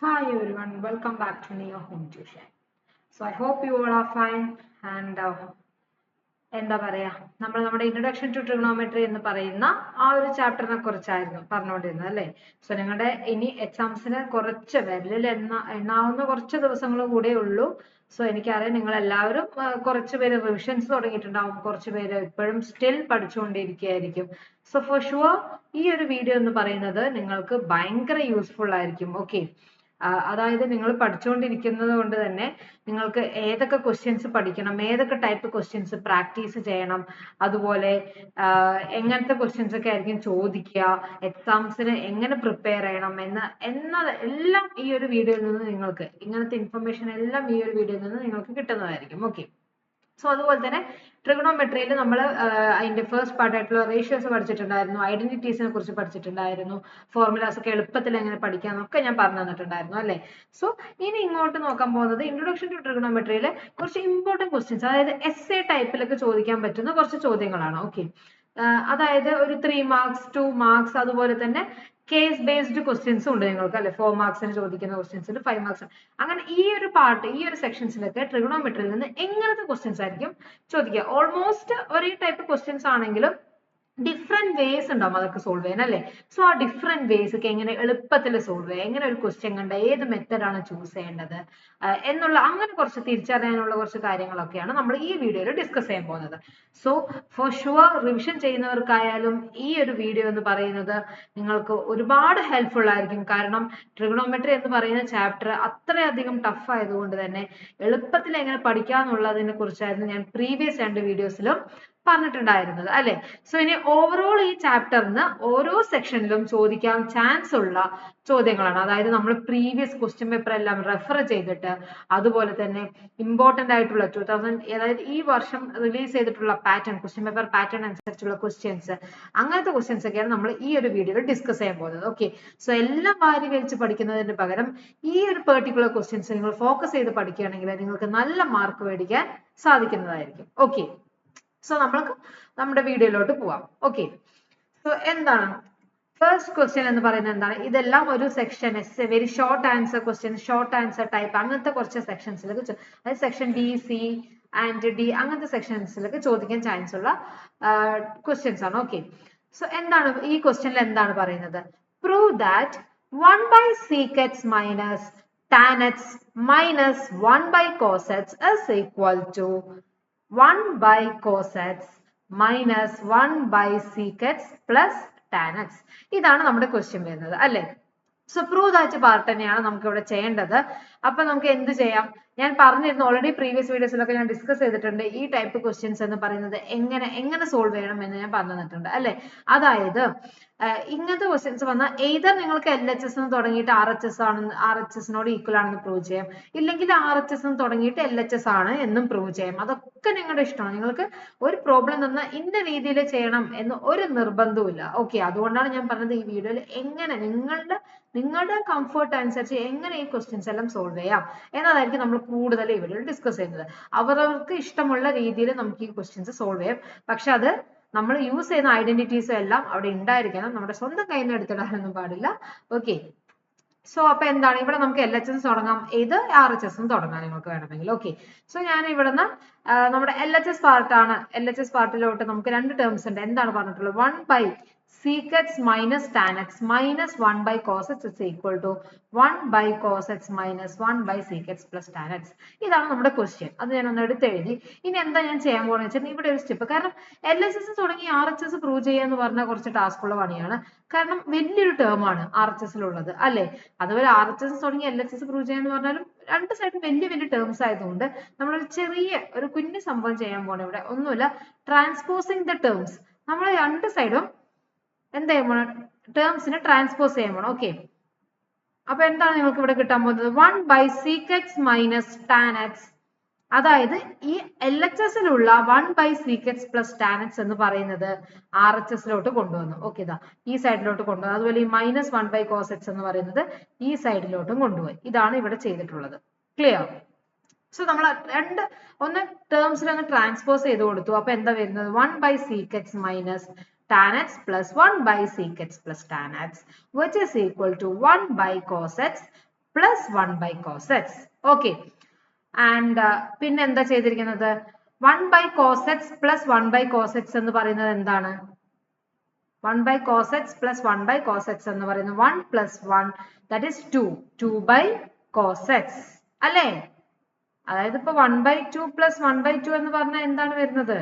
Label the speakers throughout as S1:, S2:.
S1: Hi everyone, welcome back to Neo Home Tuition. So I hope you all are fine and uh, എന്താ പറയാ നമ്മൾ നമ്മുടെ introduction to trigonometry എന്ന് പറയുന്ന ആ ഒരു ചാപ്റ്ററിനെ കുറിച്ചായിരുന്നു പറഞ്ഞുകൊണ്ടിരുന്നത് അല്ലേ? സോ നിങ്ങളുടെ ഇനി എക്സാംസിന് കുറച്ച് വിരലിൽ എണ്ണ എണ്ണാവുന്ന കുറച്ച് ദിവസങ്ങൾ കൂടെ ഉള്ളൂ. സോ എനിക്കറിയാം നിങ്ങൾ എല്ലാവരും കുറച്ച് പേര് റിവിഷൻസ് തുടങ്ങിയിട്ടുണ്ടാവും. കുറച്ച് പേര് ഇപ്പോഴും സ്റ്റിൽ പഠിച്ചുകൊണ്ടിരിക്കുകയായിരിക്കും. സോ ഫോർ ഷുവർ ഈ ഒരു വീഡിയോ എന്ന് പറയുന്നത് നിങ്ങൾക്ക് ഭയങ്കര യൂസ്ഫുൾ ആയിരിക്കും. ഓക്കെ അതായത് നിങ്ങൾ പഠിച്ചുകൊണ്ടിരിക്കുന്നത് കൊണ്ട് തന്നെ നിങ്ങൾക്ക് ഏതൊക്കെ ക്വസ്റ്റ്യൻസ് പഠിക്കണം ഏതൊക്കെ ടൈപ്പ് ക്വസ്റ്റ്യൻസ് പ്രാക്ടീസ് ചെയ്യണം അതുപോലെ എങ്ങനത്തെ ക്വസ്റ്റ്യൻസ് ഒക്കെ ആയിരിക്കും ചോദിക്കുക എക്സാംസിന് എങ്ങനെ പ്രിപ്പയർ ചെയ്യണം എന്ന് എന്നത് എല്ലാം ഈ ഒരു വീഡിയോയിൽ നിന്ന് നിങ്ങൾക്ക് ഇങ്ങനത്തെ ഇൻഫർമേഷൻ എല്ലാം ഈ ഒരു വീഡിയോയിൽ നിന്ന് നിങ്ങൾക്ക് കിട്ടുന്നതായിരിക്കും. ഓക്കെ സോ അതുപോലെ തന്നെ ട്രിഗണോമെട്രിയിൽ നമ്മൾ അതിന്റെ ഫസ്റ്റ് പാർട്ട് ആയിട്ടുള്ള റേഷ്യോസ് പഠിച്ചിട്ടുണ്ടായിരുന്നു ഐഡന്റിറ്റീസിനെ കുറിച്ച് പഠിച്ചിട്ടുണ്ടായിരുന്നു ഫോർമുലാസ് ഒക്കെ എളുപ്പത്തിൽ എങ്ങനെ പഠിക്കാന്നൊക്കെ ഞാൻ പറഞ്ഞു തന്നിട്ടുണ്ടായിരുന്നു അല്ലേ? സോ ഇനി ഇങ്ങോട്ട് നോക്കാൻ പോകുന്നത് ഇൻട്രൊഡക്ഷൻ ടു ട്രിഗണോമെട്രിയിലെ കുറച്ച് ഇമ്പോർട്ടന്റ് ക്വസ്റ്റ്യൻസ് അതായത് എസ് എ ടൈപ്പിലൊക്കെ ചോദിക്കാൻ പറ്റുന്ന കുറച്ച് ചോദ്യങ്ങളാണ് ഓക്കെ അതായത് ഒരു ത്രീ മാർക്സ് ടു മാർക്സ് അതുപോലെ തന്നെ കേസ് ബേസ്ഡ് ക്വസ്റ്റ്യൻസും ഉണ്ട് നിങ്ങൾക്ക് അല്ലെ ഫോർ മാർക്സിന് ചോദിക്കുന്ന ക്വസ്റ്റ്യൻസ് ഉണ്ട് ഫൈവ് മാർക്സ് അങ്ങനെ ഈ ഒരു പാർട്ട് ഈ ഒരു സെക്ഷൻസിലൊക്കെ ട്രിഗണോമെട്രിയിൽ നിന്ന് എങ്ങനത്തെ ക്വസ്റ്റ്യൻസ് ആയിരിക്കും ചോദിക്കുക? ഓൾമോസ്റ്റ് ഒരേ ടൈപ്പ് ക്വസ്റ്റ്യൻസ് ആണെങ്കിലും ഡിഫറെന്റ് വേസ് ഉണ്ടാവും അതൊക്കെ സോൾവ് ചെയ്യാൻ അല്ലേ? സോ ആ ഡിഫറെന്റ് വേസ് ഒക്കെ എങ്ങനെ എളുപ്പത്തിൽ സോൾവ് ചെയ്യാം? എങ്ങനെ ഒരു ക്വസ്റ്റ്യൻ കണ്ട ഏത് മെത്തഡാണ് ചൂസ് ചെയ്യേണ്ടത്? എന്നുള്ള അങ്ങനെ കുറച്ച് തിരിച്ചറിയാനുള്ള കുറച്ച് കാര്യങ്ങളൊക്കെയാണ് നമ്മൾ ഈ വീഡിയോയിൽ ഡിസ്കസ് ചെയ്യാൻ പോകുന്നത്. സോ ഫോർ ഷുവർ റിവിഷൻ ചെയ്യുന്നവർക്കായാലും ഈ ഒരു വീഡിയോ എന്ന് പറയുന്നത് നിങ്ങൾക്ക് ഒരുപാട് ഹെൽപ്ഫുൾ ആയിരിക്കും. കാരണം ട്രിഗണോമെട്രി എന്ന് പറയുന്ന ചാപ്റ്റർ അത്രയധികം ടഫ് ആയതുകൊണ്ട് തന്നെ എളുപ്പത്തിൽ എങ്ങനെ പഠിക്കാന്നുള്ളതിനെ കുറിച്ചായിരുന്നു ഞാൻ പ്രീവിയസ് രണ്ട് വീഡിയോസിലും പറഞ്ഞിട്ടുണ്ടായിരുന്നത് അല്ലെ? സോ ഇനി ഓവറോൾ ഈ ചാപ്റ്ററിന് ഓരോ സെക്ഷനിലും ചോദിക്കാൻ ചാൻസ് ഉള്ള ചോദ്യങ്ങളാണ്. അതായത് നമ്മൾ പ്രീവിയസ് ക്വസ്റ്റ്യൻ പേപ്പർ എല്ലാം റെഫർ ചെയ്തിട്ട് അതുപോലെ തന്നെ ഇമ്പോർട്ടന്റ് ആയിട്ടുള്ള ടൂ തൗസൻഡ് അതായത് ഈ വർഷം റിലീസ് ചെയ്തിട്ടുള്ള പാറ്റേൺ ക്വസ്റ്റ്യൻ പേപ്പർ പാറ്റേൺ അനുസരിച്ചുള്ള ക്വസ്റ്റ്യൻസ് അങ്ങനത്തെ ക്വസ്റ്റ്യൻസ് ഒക്കെയാണ് നമ്മൾ ഈ ഒരു വീഡിയോയിൽ ഡിസ്കസ് ചെയ്യാൻ പോകുന്നത്. ഓക്കെ സോ എല്ലാം വാരി വലിച്ച് പഠിക്കുന്നതിന് പകരം ഈ ഒരു പെർട്ടിക്കുലർ ക്വസ്റ്റ്യൻസ് നിങ്ങൾ ഫോക്കസ് ചെയ്ത് പഠിക്കുകയാണെങ്കിൽ നിങ്ങൾക്ക് നല്ല മാർക്ക് മേടിക്കാൻ സാധിക്കുന്നതായിരിക്കും. ഓക്കെ സോ നമ്മൾക്ക് നമ്മുടെ വീഡിയോയിലോട്ട് പോവാം. ഓക്കെ സോ എന്താണ്? ഫസ്റ്റ് ക്വസ്റ്റ്യൻ എന്ന് പറയുന്നത് എന്താണ്? ഇതെല്ലാം ഒരു section S very short answer question short answer type അങ്ങനത്തെ കുറച്ച് സെക്ഷൻസിലൊക്കെ അതായത് section B C and D അങ്ങനത്തെ സെക്ഷൻസിലൊക്കെ ചോദിക്കാൻ ചാൻസ് ഉള്ള ക്വസ്റ്റ്യൻസ് ആണ്. ഓക്കെ സോ എന്താണ്? ഈ ക്വസ്റ്റ്യനിൽ എന്താണ് പറയുന്നത്? Prove that one by sec x minus tan x minus 1 by cos x is 1 by cos x minus 1 by sec x plus tan x ഇതാണ് നമ്മുടെ ക്വസ്റ്റ്യൻ വരുന്നത് അല്ലേ? സോ പ്രൂവ് ദാറ്റ് പാർട്ട് തന്നെയാണ് നമുക്ക് ഇവിടെ ചെയ്യേണ്ടത്. അപ്പൊ നമുക്ക് എന്ത് ചെയ്യാം? ഞാൻ പറഞ്ഞിരുന്നു ഓൾറെഡി പ്രീവിയസ് വീഡിയോസിലൊക്കെ ഞാൻ ഡിസ്കസ് ചെയ്തിട്ടുണ്ട് ഈ ടൈപ്പ് ക്വസ്റ്റ്യൻസ് എന്ന് പറയുന്നത് എങ്ങനെ എങ്ങനെ സോൾവ് ചെയ്യണം എന്ന് ഞാൻ പറഞ്ഞിട്ടുണ്ട് അല്ലെ? അതായത് ഇങ്ങനത്തെ ക്വസ്റ്റ്യൻസ് വന്നാൽ എയ്തർ നിങ്ങൾക്ക് എൽ എച്ച് എസ് തുടങ്ങിയിട്ട് ആർ എച്ച് എസ് ആണെന്ന് ആർ എച്ച് എസിനോട് ഈക്വൽ ആണെന്ന് പ്രൂവ് ചെയ്യാം. ഇല്ലെങ്കിൽ ആർ എച്ച് എസ് തുടങ്ങിയിട്ട് എൽ എച്ച് എസ് ആണ് എന്നും പ്രൂവ് ചെയ്യാം. അതൊക്കെ നിങ്ങളുടെ ഇഷ്ടമാണ്. നിങ്ങൾക്ക് ഒരു പ്രോബ്ലം തന്നാൽ ഇന്ന രീതിയിൽ ചെയ്യണം എന്ന് ഒരു നിർബന്ധവുമില്ല ഓക്കെ അതുകൊണ്ടാണ് ഞാൻ പറഞ്ഞത് ഈ വീഡിയോയിൽ എങ്ങനെ നിങ്ങളുടെ നിങ്ങളുടെ കംഫർട്ട് അനുസരിച്ച് എങ്ങനെ ഈ ക്വസ്റ്റ്യൻസ് എല്ലാം സോൾവ് ചെയ്യാം. എന്നതായിരിക്കും നമ്മൾ കൂടുതൽ ഇവരോട് ഡിസ്കസ് ചെയ്യുന്നത്. അവരവർക്ക് ഇഷ്ടമുള്ള രീതിയിൽ നമുക്ക് ഈ ക്വസ്റ്റ്യൻസ് സോൾവ് ചെയ്യാം. പക്ഷെ അത് നമ്മൾ യൂസ് ചെയ്യുന്ന ഐഡന്റിറ്റീസ് എല്ലാം അവിടെ ഉണ്ടായിരിക്കണം. നമ്മുടെ സ്വന്തം കയ്യിൽ നിന്ന് എടുത്തിടാനൊന്നും പാടില്ല. ഓക്കെ സോ അപ്പൊ എന്താണ്? ഇവിടെ നമുക്ക് എൽ എച്ച് എസ് തുടങ്ങാം. ഏത് ആർ എച്ച് എസും തുടങ്ങാം നിങ്ങൾക്ക് വേണമെങ്കിൽ. ഓക്കെ സോ ഞാൻ ഇവിടുന്ന് നമ്മുടെ എൽ എച്ച് എസ് പാർട്ടാണ് എൽ എച്ച് എസ് പാർട്ടിലോട്ട് നമുക്ക് രണ്ട് ടേംസ് ഉണ്ട്. എന്താണ് പറഞ്ഞിട്ടുള്ളത്? One by sec x minus tan x minus 1 by cos x is equal to 1 by cos x minus 1 by sec x plus tan x. ഇതാണ് നമ്മുടെ question അത് ഞാൻ ഒന്ന് എടുത്തെഴുതി ഇനി എന്താ ഞാൻ ചെയ്യാൻ പോകുന്നത് വെച്ചാൽ ഇവിടെ ഒരു സ്റ്റെപ്പ് കാരണം എൽ എസ് എസ് തുടങ്ങി ആർ എച്ച് എസ് പ്രൂവ് ചെയ്യുക എന്ന് പറഞ്ഞാൽ കുറച്ച് ടാസ്ക് ഉള്ള പണിയാണ്. കാരണം വലിയൊരു ടേം ആണ് ആർ എച്ച് എസിലുള്ളത് അല്ലെ? അതുപോലെ ആർ എച്ച് എസ് തുടങ്ങി എൽ എച്ച് എസ് പ്രൂവ് ചെയ്യുക എന്ന് പറഞ്ഞാലും രണ്ട് സൈഡും വലിയ വലിയ ടേംസ് ആയതുകൊണ്ട് നമ്മളൊരു ചെറിയ ഒരു കുഞ്ഞു സംഭവം ചെയ്യാൻ പോകണം ഇവിടെ. ഒന്നുമില്ല. ട്രാൻസ്പോസിങ് ദ ടേംസ് നമ്മൾ രണ്ട് സൈഡും എന്ത് ചെയ്യാൻ പോണം ടേംസിനെ ട്രാൻസ്പോസ് ചെയ്യാൻ പോണം ഓക്കെ അപ്പൊ എന്താണ് നിങ്ങൾക്ക് ഇവിടെ കിട്ടാൻ പോകുന്നത്? One by sec x minus tan x അതായത് ഈ L H എസിലുള്ള one by sec x plus tan x എന്ന് പറയുന്നത് ആർ എച്ച് എസിലോട്ട് കൊണ്ടുവന്നു. ഓക്കെ ഇതാ ഈ സൈഡിലോട്ട് കൊണ്ടുവന്നു. അതുപോലെ ഈ minus one by cos x എന്ന് പറയുന്നത് ഈ സൈഡിലോട്ടും കൊണ്ടുപോയി. ഇതാണ് ഇവിടെ ചെയ്തിട്ടുള്ളത്. ക്ലിയർ സോ നമ്മൾ രണ്ട് ഒന്ന് ടേംസിൽ ഒന്ന് ട്രാൻസ്പോസ് ചെയ്ത് കൊടുത്തു. അപ്പൊ എന്താ വരുന്നത്? One by sec x minus tan x plus 1 by sec x plus tan x which is equal to 1 by cos x plus one by cos x okay and പിന്നെ എന്താ ചെയ്തിരിക്കുന്നത്? One by cos x plus one by cos x എന്ന് പറയുന്നത് എന്താണ്? One by cos x plus one by cos x എന്ന് പറയുന്നത് one plus one that is two two by cos x അല്ലേ? അതായത് ഇപ്പൊ one by two plus one by two എന്ന് പറഞ്ഞാൽ എന്താണ് വരുന്നത്?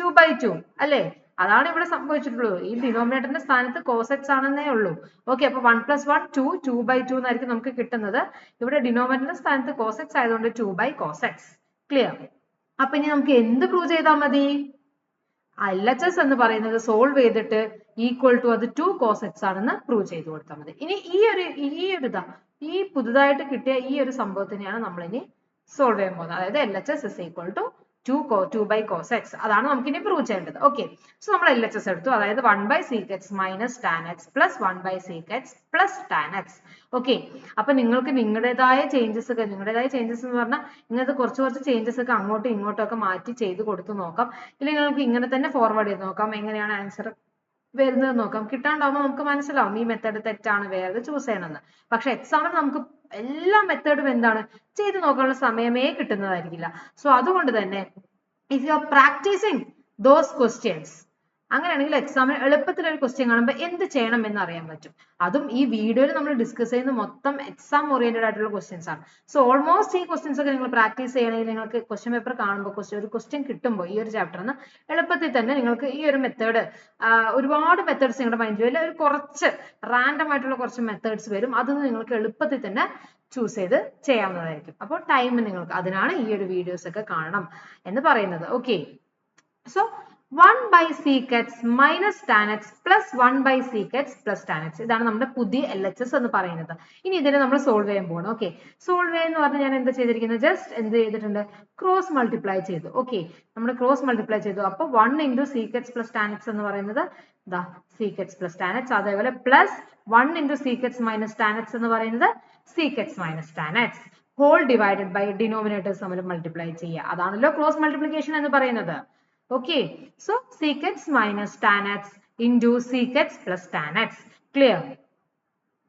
S1: ടു ബൈ ടു അല്ലേ? അതാണ് ഇവിടെ സംഭവിച്ചിട്ടുള്ളത്. ഈ ഡിനോമിനേറ്ററിന്റെ സ്ഥാനത്ത് കോസ് എക്സ് ആണെന്നേ ഉള്ളൂ. ഓക്കെ അപ്പൊ one plus one two two by two എന്നായിരിക്കും നമുക്ക് കിട്ടുന്നത്. ഇവിടെ ഡിനോമിനേറ്ററിന്റെ സ്ഥാനത്ത് കോസ് എക്സ് ആയതുകൊണ്ട് ടു ബൈ കോസ് ക്ലിയർ അപ്പൊ ഇനി നമുക്ക് എന്ത് പ്രൂവ് ചെയ്താൽ മതി? എൽ എച്ച് എസ് എന്ന് പറയുന്നത് സോൾവ് ചെയ്തിട്ട് ഈക്വൽ ടു അത് ടു കോസ് എക്സ് ആണെന്ന് പ്രൂവ് ചെയ്ത് കൊടുത്താൽ മതി. ഇനി ഈ ഒരു ഈ ഒരു ഇതാ ഈ പുതുതായിട്ട് കിട്ടിയ ഈ ഒരു സംഭവത്തിനെയാണ് നമ്മൾ ഇനി സോൾവ് ചെയ്യാൻ പോകുന്നത്. അതായത് L H S equal to two co two by cos x അതാണ് നമുക്ക് ഇനി പ്രൂവ് ചെയ്യേണ്ടത്. ഓക്കെ സോ നമ്മൾ എൽ എച്ച് എസ് എടുത്തു. അതായത് one by sec x minus tan x plus one by sec x plus tan x okay അപ്പൊ നിങ്ങൾക്ക് നിങ്ങളുടേതായ ചേഞ്ചസ് ഒക്കെ നിങ്ങളുടേതായ ചേഞ്ചസ് എന്ന് പറഞ്ഞാൽ ഇങ്ങനത്തെ കുറച്ച് കുറച്ച് ചേഞ്ചസ് ഒക്കെ അങ്ങോട്ടും ഇങ്ങോട്ടും ഒക്കെ മാറ്റി ചെയ്ത് കൊടുത്ത് നോക്കാം. ഇല്ലെങ്കിൽ നിങ്ങൾക്ക് ഇങ്ങനെ തന്നെ ഫോർവേഡ് ചെയ്ത് നോക്കാം. എങ്ങനെയാണ് ആൻസർ വരുന്നത് നോക്കാം. കിട്ടാണ്ടാവുമ്പോൾ നമുക്ക് മനസ്സിലാവും ഈ മെത്തേഡ് തെറ്റാണ് വേറെ ചൂസ് ചെയ്യണമെന്ന്. പക്ഷെ എക്സാമിന് നമുക്ക് എല്ലാ മെത്തേഡും എന്താണ്? ചെയ്ത് നോക്കാനുള്ള സമയമേ കിട്ടുന്നതായിരിക്കില്ല. സോ അതുകൊണ്ട് തന്നെ if you are practising those questions അങ്ങനെയാണെങ്കിൽ എക്സാമിന് എളുപ്പത്തിൽ ഒരു ക്വസ്റ്റ്യൻ കാണുമ്പോൾ എന്ത് ചെയ്യണം എന്ന് അറിയാൻ പറ്റും. അതും ഈ വീഡിയോയിൽ നമ്മൾ ഡിസ്കസ് ചെയ്യുന്ന മൊത്തം എക്സാം ഓറിയന്റഡ് ആയിട്ടുള്ള ക്വസ്റ്റ്യൻസ് ആണ്. സോ ഓൾമോസ്റ്റ് ഈ ക്വസ്റ്റ്യൻസ് ഒക്കെ നിങ്ങൾ പ്രാക്ടീസ് ചെയ്യണമെങ്കിൽ നിങ്ങൾക്ക് ക്വസ്റ്റ്യൻ പേപ്പർ കാണുമ്പോൾ ക്വസ്റ്റ്യൻ ഒരു ക്വസ്റ്റ്യൻ കിട്ടുമ്പോൾ ഈ ഒരു ചാപ്റ്ററിന് എളുപ്പത്തിൽ തന്നെ നിങ്ങൾക്ക് ഈ ഒരു മെത്തേഡ് ഒരുപാട് മെത്തേഡ്സ് നിങ്ങളുടെ മൈൻഡിൽ വരില്ല ഒരു കുറച്ച് റാൻഡം ആയിട്ടുള്ള കുറച്ച് മെത്തേഡ്സ് വരും. അത് നിങ്ങൾക്ക് എളുപ്പത്തിൽ തന്നെ ചൂസ് ചെയ്ത് ചെയ്യാവുന്നതായിരിക്കും. അപ്പോൾ ടൈം നിങ്ങൾക്ക്. അതിനാണ് ഈ ഒരു വീഡിയോസ് ഒക്കെ കാണണം എന്ന് പറയുന്നത്. Okay so one by sec x minus plus plus one by sec x plus x ഇതാണ് നമ്മുടെ പുതിയ എൽ എന്ന് പറയുന്നത്. ഇനി ഇതിനെ നമ്മൾ സോൾവ് ചെയ്യാൻ പോകണം ഓക്കെ സോൾവ് എന്ന് പറഞ്ഞാൽ ഞാൻ എന്താ ചെയ്തിരിക്കുന്നത്? ജസ്റ്റ് എന്ത് ചെയ്തിട്ടുണ്ട്? ക്രോസ് മൾട്ടിപ്ലൈ ചെയ്തു. ഓക്കെ നമ്മൾ ക്രോസ് മൾട്ടിപ്ലൈ ചെയ്തു. അപ്പോൾ one into sec x plus x എന്ന് പറയുന്നത് ദാ സീക്കറ്റ്സ് പ്ലസ് എക്സ് അതേപോലെ plus one into sec x minus x എന്ന് പറയുന്നത് sec x minus x whole divided by denominators നമ്മൾ മൾട്ടിപ്ലൈ ചെയ്യുക. അതാണല്ലോ ക്രോസ് മൾട്ടിപ്ലിക്കേഷൻ എന്ന് പറയുന്നത്. Okay so sec x minus tan x into sec x plus tan x. Clear?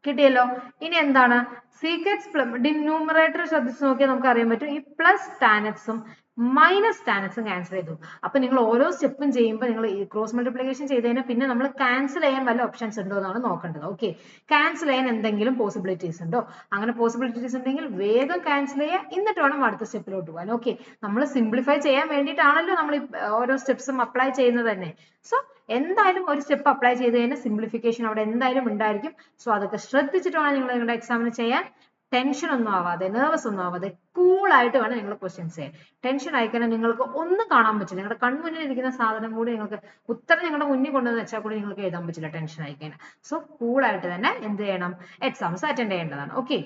S1: കിട്ടിയല്ലോ? ഇനി എന്താണ്? സീക്വൻസ് ഡിനോമിനേറ്റർ ശ്രദ്ധിച്ച് നോക്കിയാൽ നമുക്ക് അറിയാൻ പറ്റും ഈ പ്ലസ് ടാനക്സും മൈനസ് ടാനക്സും ക്യാൻസൽ ചെയ്തു. അപ്പൊ നിങ്ങൾ ഓരോ സ്റ്റെപ്പും ചെയ്യുമ്പോൾ നിങ്ങൾ ക്രോസ് മൾട്ടിപ്ലിക്കേഷൻ ചെയ്തതിന് പിന്നെ നമ്മൾ ക്യാൻസൽ ചെയ്യാൻ വല്ല ഓപ്ഷൻസ് ഉണ്ടോ എന്നാണ് നോക്കേണ്ടത്. ഓക്കെ ക്യാൻസൽ ചെയ്യാൻ എന്തെങ്കിലും പോസിബിലിറ്റീസ് ഉണ്ടോ? അങ്ങനെ പോസിബിലിറ്റീസ് ഉണ്ടെങ്കിൽ വേഗം ക്യാൻസൽ ചെയ്യുക. എന്നിട്ട് വേണം അടുത്ത സ്റ്റെപ്പിലോട്ട് പോകാൻ. ഓക്കെ നമ്മൾ സിംപ്ലിഫൈ ചെയ്യാൻ വേണ്ടിയിട്ടാണല്ലോ നമ്മൾ ഓരോ സ്റ്റെപ്സും അപ്ലൈ ചെയ്യുന്നത് തന്നെ. സോ എന്തായാലും ഒരു സ്റ്റെപ്പ് അപ്ലൈ ചെയ്ത് കഴിഞ്ഞാൽ സിംപ്ലിഫിക്കേഷൻ അവിടെ എന്തായാലും ഉണ്ടായിരിക്കും. സോ അതൊക്കെ ശ്രദ്ധിച്ചിട്ട് വേണം നിങ്ങൾ നിങ്ങളുടെ എക്സാമിന് ചെയ്യാൻ. ടെൻഷൻ ഒന്നും ആവാതെ നെർവസ് ഒന്നും ആവാതെ കൂൾ ആയിട്ട് വേണം നിങ്ങൾ ക്വസ്റ്റ്യൻസ് ചെയ്യാൻ. ടെൻഷൻ ആയിക്കഴിഞ്ഞാൽ നിങ്ങൾക്ക് ഒന്നും കാണാൻ പറ്റില്ല. നിങ്ങളുടെ കൺമുന്നിൽ ഇരിക്കുന്ന സാധനം കൂടി നിങ്ങൾക്ക് ഉത്തരം നിങ്ങളുടെ മുന്നിൽ കൊണ്ടുവന്ന് വെച്ചാൽ കൂടി നിങ്ങൾക്ക് എഴുതാൻ പറ്റില്ല ടെൻഷൻ ആയിക്കഴിഞ്ഞാൽ. സോ കൂൾ ആയിട്ട് തന്നെ എന്ത് ചെയ്യണം? എക്സാംസ് അറ്റൻഡ് ചെയ്യേണ്ടതാണ്. ഓക്കെ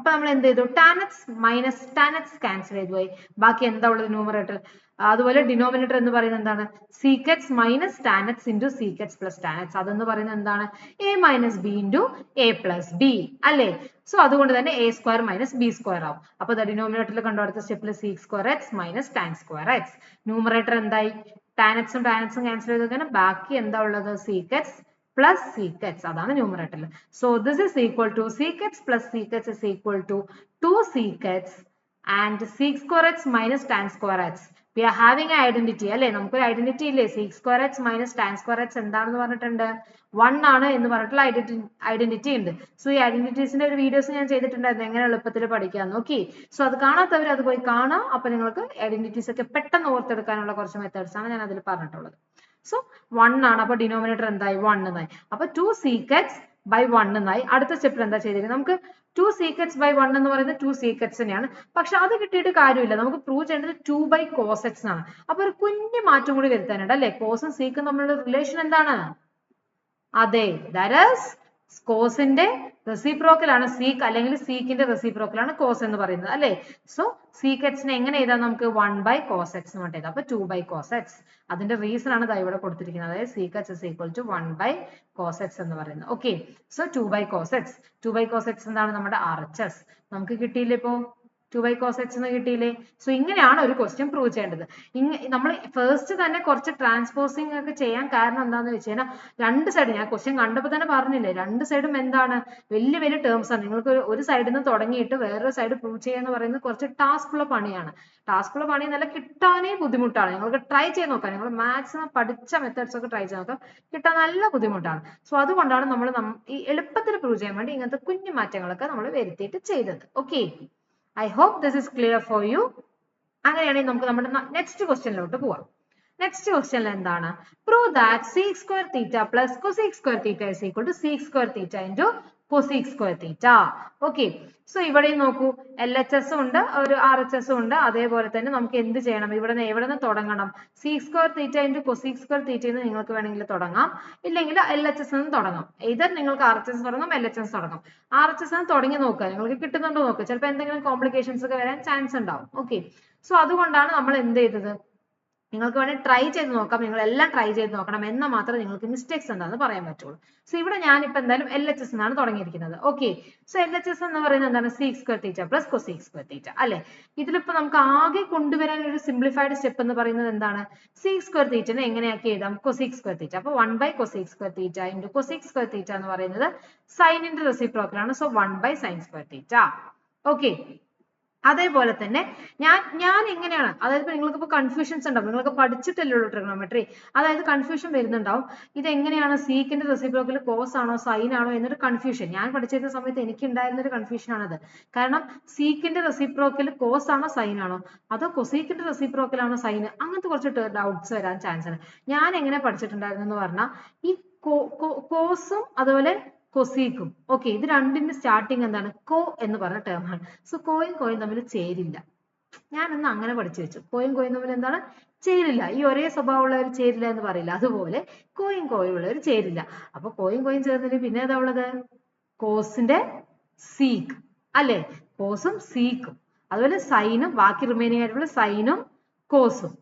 S1: അപ്പൊ നമ്മൾ എന്ത് ചെയ്തു ടാനക്സ് മൈനസ് ടാനക്സ് ക്യാൻസൽ ചെയ്തു പോയി. ബാക്കി എന്താ ഉള്ളത് ന്യൂമറേറ്റർ അതുപോലെ ഡിനോമിനേറ്റർ എന്ന് പറയുന്നത് എന്താണ്? Sec x minus tan x into sec x plus tan x അതെന്ന് പറയുന്നത് എന്താണ്? A minus B into A plus B അല്ലേ? സോ അതുകൊണ്ട് തന്നെ A square minus B square ആവും. അപ്പൊ ഡിനോമിനേറ്ററിൽ കണ്ടു അടുത്ത സ്റ്റെപ്പിൽ sec square x minus tan square x numerator എന്തായി? ടാനക്സും ടാനക്സും ക്യാൻസൽ ചെയ്ത് ബാക്കി എന്താ ഉള്ളത്? സീക്കറ്റ്സ് plus sec x അതാണ് ന്യൂമറേറ്ററിൽ so this is equal to sec x plus sec x is equal to 2 sec x and sec square x minus tan square x we are having identity അല്ലേ? നമുക്കൊരു identity ഇല്ലേ? Sec square x minus tan square x എന്താണെന്ന് പറഞ്ഞിട്ടുണ്ട്? One ആണ് എന്ന് പറഞ്ഞിട്ടുള്ള identity identity ഉണ്ട്. So ഈ ഐഡന്റിറ്റീസിന്റെ ഒരു വീഡിയോസ് ഞാൻ ചെയ്തിട്ടുണ്ടായിരുന്നു. എങ്ങനെ എളുപ്പത്തിൽ പഠിക്കാന്ന് ഓക്കെ സോ അത് കാണാത്തവർ അത് പോയി കാണാം. അപ്പൊ നിങ്ങൾക്ക് ഐഡന്റിറ്റീസ് ഒക്കെ പെട്ടെന്ന് ഓർത്തെടുക്കാനുള്ള കുറച്ച് മെത്തേഡ്സ് ആണ് ഞാൻ അതിൽ പറഞ്ഞിട്ടുള്ളത്. സോ വൺ ആണ്. അപ്പൊ ഡിനോമിനേറ്റർ എന്തായി? വൺ എന്നായി അപ്പൊ ടു സീക്കറ്റ്സ് ബൈ വൺ എന്നായി അടുത്ത സ്റ്റെപ്പിൽ എന്താ ചെയ്തിരിക്കുന്നത് നമുക്ക് ടു സീക്കറ്റ്സ് ബൈ വൺ എന്ന് പറയുന്നത് ടു സീക്കറ്റ്സ് തന്നെയാണ്. പക്ഷെ അത് കിട്ടിയിട്ട് കാര്യമില്ല. നമുക്ക് പ്രൂവ് ചെയ്യേണ്ടത് ടു ബൈ എക്സ് ആണ്. അപ്പൊ ഒരു കുഞ്ഞു മാറ്റം കൂടി വരുത്താനുണ്ട് അല്ലെ? കോസും സീക്കും തമ്മിലുള്ള റിലേഷൻ എന്താണ്? അതെ ദാറ്റ് കോസിന്റെ റെസിപ്രോക്കൽ ആണ് സീക്ക് അല്ലെങ്കിൽ സീക്കിന്റെ റെസിപ്രോക്കൽ ആണ് കോസ് എന്ന് പറയുന്നത് അല്ലെ? സോ സീക്ക് എക്സിനെ എങ്ങനെ എഴുതാം നമുക്ക്? വൺ ബൈ കോസ് എക്സ് എന്ന് പറഞ്ഞിട്ട് അപ്പൊ ടു ബൈ കോസ് എക്സ് അതിന്റെ റീസൺ ആണ് ഇവിടെ കൊടുത്തിരിക്കുന്നത്. അതായത് sec H is equal to one by cos x എന്ന് പറയുന്നത്. Okay so two by cos x two by cos x എന്താണ് നമ്മുടെ ആർ എച്ച് എസ് നമുക്ക് കിട്ടിയില്ലേ ഇപ്പോ? ടു ബൈ കോസ് എക്സ് എന്ന് കിട്ടിയില്ലേ? സോ ഇങ്ങനെയാണ് ഒരു ക്വസ്റ്റ്യൻ പ്രൂവ് ചെയ്യേണ്ടത്. ഇങ്ങ നമ്മൾ ഫസ്റ്റ് തന്നെ കുറച്ച് ട്രാൻസ്പോസിങ് ഒക്കെ ചെയ്യാൻ കാരണം എന്താണെന്ന് വെച്ച് രണ്ട് സൈഡ് ഞാൻ ക്വസ്റ്റ്യൻ കണ്ടപ്പോൾ തന്നെ പറഞ്ഞില്ലേ രണ്ട് സൈഡും എന്താണ്? വലിയ വലിയ ടേംസ് ആണ്. നിങ്ങൾക്ക് ഒരു- സൈഡിൽ നിന്ന് തുടങ്ങിയിട്ട് വേറൊരു സൈഡ് പ്രൂവ് ചെയ്യുക എന്ന് പറയുന്നത് കുറച്ച് ടാസ്ക് ഉള്ള പണിയാണ്. ടാസ്ക് ഉള്ള പണി നല്ല കിട്ടാനേ ബുദ്ധിമുട്ടാണ്. നിങ്ങൾക്ക് ട്രൈ ചെയ്ത് നോക്കാം. നിങ്ങൾ മാക്സിമം പഠിച്ച മെത്തേഡ്സ് ഒക്കെ ട്രൈ ചെയ്ത് നോക്കാം. കിട്ടാൻ നല്ല ബുദ്ധിമുട്ടാണ്. സോ അതുകൊണ്ടാണ് നമ്മൾ ഈ എളുപ്പത്തിൽ പ്രൂവ് ചെയ്യാൻ വേണ്ടി ഇങ്ങനത്തെ കുഞ്ഞു മാറ്റങ്ങളൊക്കെ നമ്മൾ വരുത്തിയിട്ട് ചെയ്തത്. Okay I hope this is clear for you അങ്ങനെയാണെങ്കിൽ നമുക്ക് നമ്മുടെ നെക്സ്റ്റ് ക്വസ്റ്റ്യനിലോട്ട് പോവാം. നെക്സ്റ്റ് ക്വസ്റ്റ്യനിൽ എന്താണ്? Prove that sec square theta plus cosec square theta is equal to sec square theta into cosec square theta okay so ഇവിടെയും നോക്കൂ. L H S ഉണ്ട് ഒരു ആർ എച്ച് എസ് ഉണ്ട്. അതേപോലെ തന്നെ നമുക്ക് എന്ത് ചെയ്യണം? ഇവിടെ നിന്ന് എവിടെ നിന്ന് തുടങ്ങണം? Sec square theta into cosec square തീറ്റയിൽ നിന്ന് നിങ്ങൾക്ക് വേണമെങ്കിൽ തുടങ്ങാം. ഇല്ലെങ്കിൽ എൽ എച്ച് എസ് നിന്ന് തുടങ്ങാം. ഇതർ നിങ്ങൾക്ക് ആർ എച്ച് എസ് തുടങ്ങാം എൽ എച്ച് എസ് തുടങ്ങാം. ആർ എച്ച് എസ് തുടങ്ങി നോക്കുക. നിങ്ങൾക്ക് കിട്ടുന്നുണ്ടോ നോക്കുക. ചിലപ്പോൾ എന്തെങ്കിലും കോംപ്ലിക്കേഷൻസ് ഒക്കെ വരാൻ ചാൻസ് ഉണ്ടാവും. ഓക്കെ സോ അതുകൊണ്ടാണ് നമ്മൾ എന്ത് ചെയ്തത്? നിങ്ങൾക്ക് വേണമെങ്കിൽ ട്രൈ ചെയ്ത് നോക്കാം. നിങ്ങൾ എല്ലാം try ചെയ്ത് നോക്കണം. എന്നാ മാത്രമേ നിങ്ങൾക്ക് മിസ്റ്റേക്സ് എന്താന്ന് പറയാൻ പറ്റുള്ളൂ. സോ ഇവിടെ ഞാനിപ്പോൾ എന്തായാലും എസ് എന്നാണ് തുടങ്ങിയിരിക്കുന്നത്. എൽ എച്ച് എസ് എന്ന് പറയുന്നത് എന്താണ്? Sec square theta plus co square theta അല്ലെ? ഇതിലിപ്പോൾ നമുക്ക് ആകെ കൊണ്ടുവരാൻ ഒരു സിംപ്ലിഫൈഡ് സ്റ്റെപ്പ് എന്ന് പറയുന്നത് എന്താണ്? സീക് സ്ക്വയർ തീറ്റനെ എങ്ങനെയാക്കി എഴുതാം? കൊസീക് സ്ക്വയർ തീറ്റ അപ്പോൾ one by cosec square theta into cosec square theta എന്ന് പറയുന്നത് സൈനിന്റെ റെസിപ്രോക്കൽ ആണ്. So one by sine square theta okay അതേപോലെ തന്നെ ഞാൻ ഞാൻ എങ്ങനെയാണ് അതായത് ഇപ്പൊ നിങ്ങൾക്ക് ഇപ്പൊ കൺഫ്യൂഷൻസ് ഉണ്ടാവും. നിങ്ങൾക്ക് പഠിച്ചിട്ടല്ലേ ഉള്ളൂ ട്രിഗണോമെട്രി അതായത് കൺഫ്യൂഷൻ വരുന്നുണ്ടാവും. ഇത് എങ്ങനെയാണ് സീക്കിന്റെ റെസിപ്രോക്കൽ കോസ് ആണോ സൈൻ ആണോ എന്നൊരു കൺഫ്യൂഷൻ ഞാൻ പഠിച്ചിരുന്ന സമയത്ത് എനിക്ക് ഉണ്ടായിരുന്ന ഒരു കൺഫ്യൂഷൻ ആണത്. കാരണം സീക്കിന്റെ റെസിപ്രോക്കൽ കോസ് ആണോ സൈൻ ആണോ? അതോ കൊസീക്കിന്റെ റെസിപ്രോക്കൽ ആണോ സൈൻ അങ്ങനത്തെ കുറച്ച് ഡൗട്ട്സ് വരാൻ ചാൻസ് ആണ്. ഞാൻ എങ്ങനെ പഠിച്ചിട്ടുണ്ടായിരുന്നു എന്ന് പറഞ്ഞാൽ ഈ കോസും അതുപോലെ കൊസീക്കും. ഓക്കെ ഇത് രണ്ടിന്റെ സ്റ്റാർട്ടിങ് എന്താണ്? കോ എന്ന് പറഞ്ഞ ടേം ആണ്. സോ കോയും കോയും തമ്മിൽ ചേരില്ല. ഞാൻ ഒന്ന് അങ്ങനെ പഠിച്ചു വെച്ചു. കോയും കോയും തമ്മിൽ എന്താണ്? ചേരില്ല. ഈ ഒരേ സ്വഭാവമുള്ളവർ ചേരില്ല എന്ന് പറയില്ല. അതുപോലെ കോയും കോയും ഉള്ളവർ ചേരില്ല. അപ്പൊ കോയും കോയും ചേർന്നില്ല പിന്നെ ഏതാ ഉള്ളത്? കോസിന്റെ സീക്ക് അല്ലെ? കോസും സീക്കും അതുപോലെ സൈനും ബാക്കി റിമൈനിങ് ആയിട്ടുള്ള സൈനും കോസും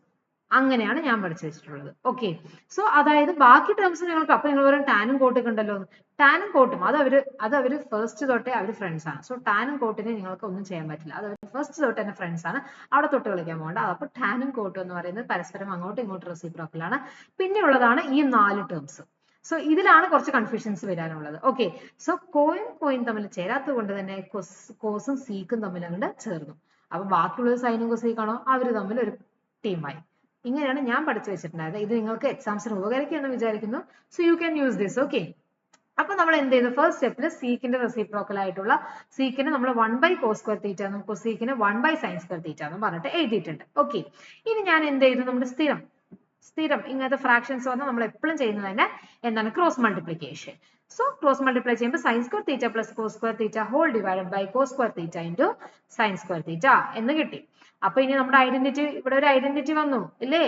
S1: അങ്ങനെയാണ് ഞാൻ പഠിച്ചു വെച്ചിട്ടുള്ളത്. ഓക്കെ സോ അതായത് ബാക്കി ടേംസ് നിങ്ങൾക്ക് അപ്പൊ നിങ്ങൾ പറയും ടാനും കോട്ടൊക്കെ ഉണ്ടല്ലോ ടാനും കോട്ടും അത് അവർ അത് അവർ ഫസ്റ്റ് തൊട്ടേ അവർ ഫ്രണ്ട്സ് ആണ്. സോ ടാനും കോട്ടിനെ നിങ്ങൾക്ക് ഒന്നും ചെയ്യാൻ പറ്റില്ല. അത് ഫസ്റ്റ് തൊട്ട് തന്നെ ഫ്രണ്ട്സ് ആണ്. അവിടെ തൊട്ട് കളിക്കാൻ പോകണ്ട. അപ്പൊ ടാനും കോട്ടും എന്ന് പറയുന്നത് പരസ്പരം അങ്ങോട്ടും ഇങ്ങോട്ടും റെസിപ്രോക്കലാണ് പിന്നെ ഉള്ളതാണ് ഈ നാല് ടേംസ് സോ ഇതിലാണ് കുറച്ച് കൺഫ്യൂഷൻസ് വരാനുള്ളത്. ഓക്കെ സോ കോയും കോയും തമ്മിൽ ചേരാത്തത് കൊണ്ട് തന്നെ കോസും സീക്കും തമ്മിൽ അങ്ങോട്ട് ചേർന്നു. അപ്പൊ ബാക്കിയുള്ളത് സൈനും കൊസീക്കാണോ അവർ തമ്മിൽ ഒരു ടീമായി ഇങ്ങനെയാണ് ഞാൻ പഠിച്ചു വെച്ചിട്ടുണ്ടായത്. ഇത് നിങ്ങൾക്ക് എക്സാംസിന് ഉപകരിക്കുമെന്ന് വിചാരിക്കുന്നു. So you can use this okay അപ്പൊ നമ്മൾ എന്ത് ചെയ്യുന്നു? ഫസ്റ്റ് സ്റ്റെപ്പിൽ സീക്കിന്റെ റെസിപ്രോക്കൽ ആയിട്ടുള്ള സീക്കിന് നമ്മൾ one by co square theta എന്നും കൊസീക്കിന് one by sine square theta എന്ന് പറഞ്ഞിട്ട് എഴുതിയിട്ടുണ്ട്. ഓക്കെ ഇനി ഞാൻ എന്ത് ചെയ്തു നമ്മുടെ സ്ഥിരം സ്ഥിരം ഇങ്ങനത്തെ ഫ്രാക്ഷൻസ് വന്നാൽ നമ്മൾ എപ്പോഴും ചെയ്യുന്നത് തന്നെ എന്താണ്? Cross multiplication so cross multiply ചെയ്യുമ്പോൾ sine square theta plus cos square theta whole divided by cos square theta into sine square theta എന്ന് കിട്ടി. അപ്പൊ ഇനി നമ്മുടെ ഐഡന്റിറ്റി ഇവിടെ ഒരു ഐഡന്റിറ്റി വന്നു ഇല്ലേ?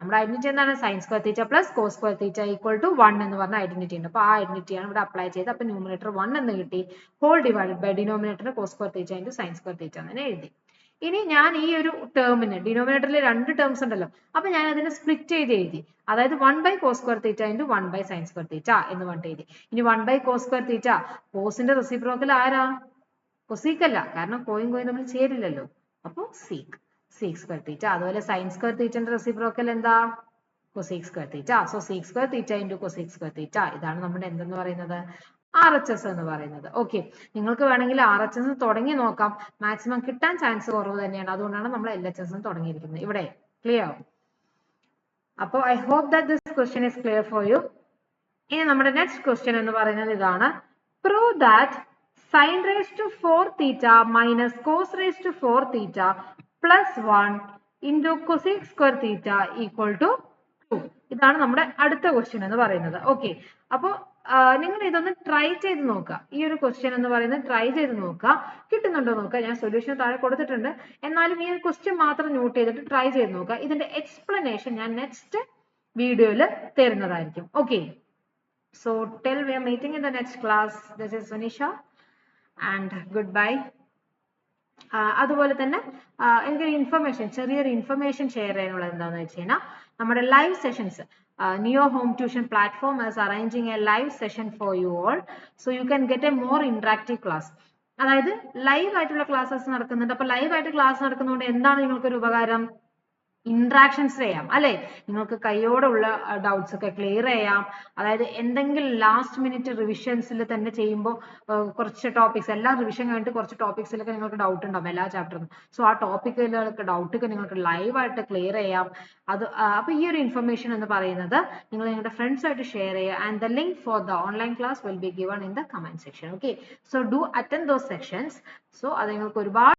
S1: നമ്മുടെ ഐഡന്റിറ്റി എന്താണ്? Sine square theta plus cos square theta equal to one എന്ന് പറഞ്ഞ ഐഡന്റിറ്റി ഉണ്ട്. അപ്പൊ ആ ഐഡന്റിറ്റിയാണ് ഇവിടെ അപ്ലൈ ചെയ്ത് അപ്പൊ ന്യൂമിനേറ്റർ വൺ എന്ന് കിട്ടി. Whole divided by denominator cos square theta into sine square theta എന്ന് എഴുതി. ഇനി ഞാൻ ഈ ഒരു ടേമിന് ഡിനോമിനേറ്ററിൽ രണ്ട് ടേംസ് ഉണ്ടല്ലോ. അപ്പൊ ഞാൻ അതിനെ സ്പ്ലിറ്റ് ചെയ്ത് എഴുതി. അതായത് one by cos square theta into one by sine square theta എന്ന് പറഞ്ഞിട്ട് എഴുതി. ഇനി one by cos square theta കോസിന്റെ reciprocal ആരാ? കൊസീക്കല്ല കാരണം കോയും കോയും തമ്മിൽ ചേരില്ലല്ലോ. അപ്പൊ സീക്ക് സീക്ക് സ്ക്വയർ തീറ്റ അതുപോലെ സൈൻ സ്ക്വയർ തീറ്റന്റെ റെസിപ്രോക്കൽ എന്താ? Cosec square theta so sec square theta into cosec square theta ഇതാണ് നമ്മുടെ എന്തെന്ന് പറയുന്നത്? ആർ എച്ച് എസ് എന്ന് പറയുന്നത്. ഓക്കെ നിങ്ങൾക്ക് വേണമെങ്കിൽ ആർ എച്ച് എസ് തുടങ്ങി നോക്കാം. മാക്സിമം കിട്ടാൻ ചാൻസ് കുറവ് തന്നെയാണ്. അതുകൊണ്ടാണ് നമ്മൾ എൽ എച്ച് എസ് തുടങ്ങിയിരിക്കുന്നത്. ഇവിടെ ക്ലിയർ അപ്പോൾ I hope that this question is clear for you ഇനി നമ്മുടെ നെക്സ്റ്റ് ക്വസ്റ്റ്യൻ എന്ന് പറയുന്നത് ഇതാണ്. Prove that sine raise to four theta minus cos raise to four theta plus one into cosec square theta equal to two ഇതാണ് നമ്മുടെ അടുത്ത question എന്ന് പറയുന്നത്. ഓക്കെ അപ്പോൾ നിങ്ങൾ ഇതൊന്ന് ട്രൈ ചെയ്ത് നോക്കുക. ഈ ഒരു ക്വസ്റ്റ്യൻ എന്ന് പറയുന്നത് ട്രൈ ചെയ്ത് നോക്കുക. കിട്ടുന്നുണ്ടോ നോക്കുക. ഞാൻ സൊല്യൂഷൻ താഴെ കൊടുത്തിട്ടുണ്ട്. എന്നാലും ഈ ഒരു ക്വസ്റ്റ്യൻ മാത്രം നോട്ട് ചെയ്തിട്ട് ട്രൈ ചെയ്ത് നോക്കുക. ഇതിന്റെ എക്സ്പ്ലനേഷൻ ഞാൻ നെക്സ്റ്റ് വീഡിയോയിൽ തരുന്നതായിരിക്കും. Okay so tell we are meeting in the next class this is Sunisha and goodbye അതുപോലെ തന്നെ എനിക്കൊരു ഇൻഫർമേഷൻ ചെറിയൊരു ഇൻഫർമേഷൻ ഷെയർ ചെയ്യാനുള്ളത് എന്താണെന്ന് വെച്ച് കഴിഞ്ഞാൽ നമ്മുടെ live sessions neo home tuition platform is arranging a live session for you all so you can get a more interactive class അതായത് ലൈവ് ആയിട്ടുള്ള ക്ലാസ്സസ് നടക്കുന്നുണ്ട്. അപ്പൊ ലൈവ് ആയിട്ട് ക്ലാസ് നടക്കുന്നതുകൊണ്ട് എന്താണ് നിങ്ങൾക്കൊരു ഉപകാരം? ഇന്ററാക്ഷൻസ് ചെയ്യാം അല്ലെ? നിങ്ങൾക്ക് കയ്യോടുള്ള ഡൗട്ട്സ് ഒക്കെ ക്ലിയർ ചെയ്യാം. അതായത് എന്തെങ്കിലും ലാസ്റ്റ് മിനിറ്റ് റിവിഷൻസിൽ തന്നെ ചെയ്യുമ്പോൾ കുറച്ച് ടോപ്പിക്സ് എല്ലാ റിവിഷൻ കഴിഞ്ഞിട്ട് കുറച്ച് ടോപ്പിക്സിലൊക്കെ നിങ്ങൾക്ക് ഡൗട്ട് ഉണ്ടാവും എല്ലാ ചാപ്റ്ററിനും സോ ആ ടോപ്പിക്കിലൊക്കെ ഡൗട്ട് ഒക്കെ നിങ്ങൾക്ക് ലൈവായിട്ട് ക്ലിയർ ചെയ്യാം. അത് അപ്പൊ ഈ ഒരു ഇൻഫർമേഷൻ എന്ന് പറയുന്നത് നിങ്ങൾ നിങ്ങളുടെ ഫ്രണ്ട്സ് ആയിട്ട് ഷെയർ ചെയ്യുക and the link for the online class will be given in the comment section okay so do attend those sections so അത് നിങ്ങൾക്ക് ഒരുപാട്